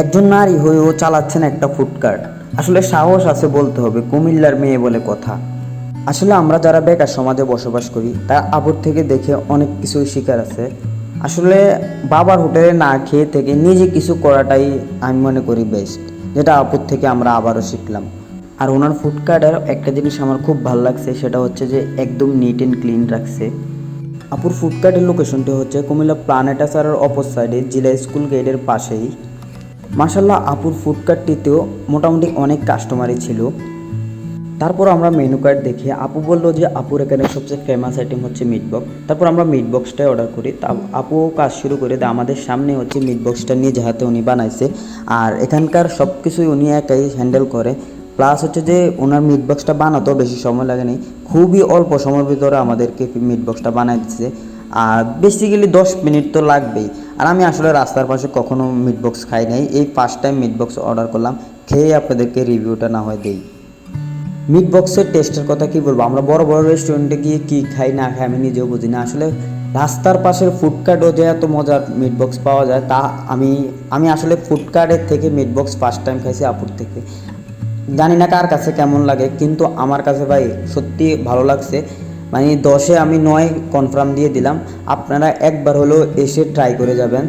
একজন নারী হয়েও চালাচ্ছেন একটা ফুডকার্ট আসলে সাহস আছে বলতে হবে, কুমিল্লার মেয়ে বলে কথা। আসলে আমরা যারা বেকার সমাজে বসবাস করি তা আবুর থেকে দেখে অনেক কিছুই শিকার আছে। আসলে বাবার হোটেলে না খেয়ে থেকে নিজে কিছু করাটাই আমি মনে করি বেস্ট যেটা আপুর থেকে আমরা আবারও শিখলাম। আর ওনার ফুডকার্টের একটা জিনিস আমার খুব ভালো লাগছে, সেটা হচ্ছে যে একদম নিট অ্যান্ড ক্লিন রাখছে। আপুর ফুডকার্টের লোকেশনটি হচ্ছে কুমিল্লা প্লানেটাসারের অপর সাইডে জেলা স্কুল গেটের পাশেই। মাসাল্লাহ আপুর ফুডকার্টটিতেও মোটামুটি অনেক কাস্টমারই ছিল। তারপর আমরা মেনু কার্ড দেখে। আপু বলল যে, আপুর এখানে সবচেয়ে ফেমাস আইটেম হচ্ছে মিট বক্স তারপর আমরা মিট বক্সটাই অর্ডার করি। তা, আপু কাজ শুরু করে দেয়। আমাদের সামনে হচ্ছে মিট বক্সটা নিয়ে হাতে উনি বানাইছে। আর এখানকার সব কিছুই উনি একাই হ্যান্ডেল করে। প্লাস হচ্ছে যে ওনার মিট বক্সটা বানাতেও বেশি সময় লাগেনি। খুবই অল্প সময়ের ভিতরে আমাদেরকে মিট বক্সটা বানাই দিচ্ছে আর বেসিক্যালি দশ মিনিট তো লাগবেই। আর আমি আসলে রাস্তার পাশে কখনো মিট বক্স খাই নাই। এই first time meat box order করলাম। খেয়ে আপনাদেরকে রিভিউটা না হয় দেই। মিট বক্সের টেস্টের কথা কি বলব? আমরা বড় বড় রেস্টুরেন্টে গিয়ে কি খাই, না খাই, আমি নিজেও বুঝি না। আসলে রাস্তার পাশের ফুডকার্টও যে এত মজার মিট বক্স পাওয়া যায়, তা আমি আমি আসলে ফুডকার্টের থেকে মিট বক্স ফার্স্ট টাইম খাইছি আপুর থেকে। জানি না কার কাছে কেমন লাগে, কিন্তু আমার কাছে ভাই সত্যি ভালো লাগছে। মানে দশে আমি নয় কনফার্ম দিয়ে দিলাম। আপনারা একবার হলেও এসে ট্রাই করে যাবেন।